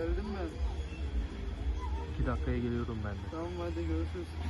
Geldim ben. İki dakikaya geliyorum ben de. Tamam hadi görüşürüz.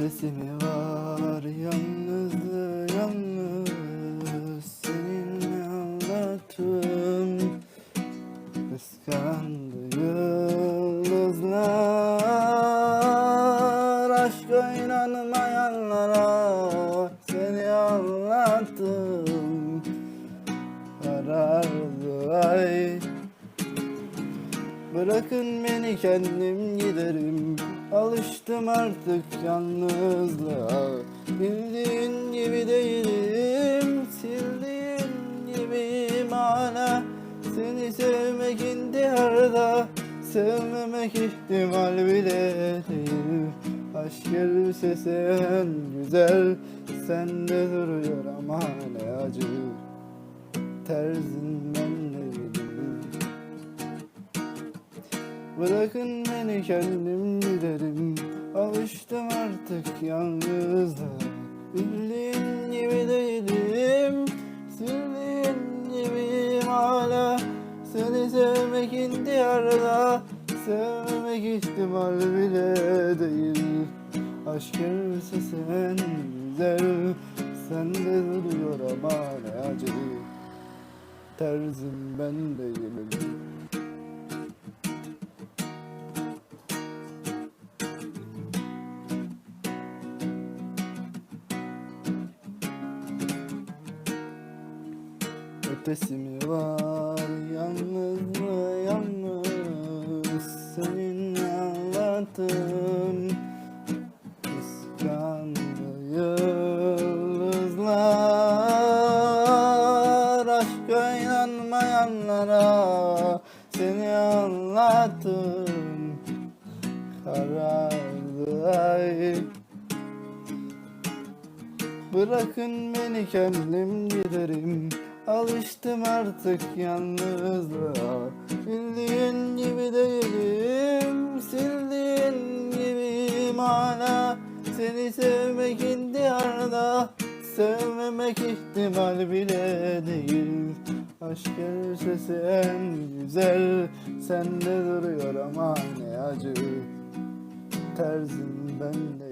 Ötesi mi var yalnızlığı yalnız. Seninle anlattım Kıskandı yıldızlar Bırakın beni kendim giderim. Alıştım artık yalnızlığa. Bildiğin gibi değilim Sildiğin gibiyim hala Seni sevmek intiharda Sevmemek ihtimal bile değil. Aşk elbisesi en güzel Sende duruyor ama ne acı. Terzin benle Bırakın beni kendim giderim. Alıştım artık yalnızlığa Bildiğin gibi değilim. Sildiğin gibiyim hala Seni sevmek intiharda. Sevmemek ihtimal bile değil. Aşk elbisesi en güzel Sende duruyor ama ne acı Terzim ben değilim Ötesi var yalnız mı yalnız. Seninle anlattım Kıskandı yıldızlar. Aşka inanmayanlara Seni anlattım Karardı ay. Bırakın beni kendim giderim Alıştım artık yalnızlığa. Bildiğin gibi değilim Sildiğin gibiyim hala. Seni sevmek intiharda Sevmemek ihtimal bile değil. Aşk elbisesi en güzel Sende duruyor ama ne acı. Terzim ben de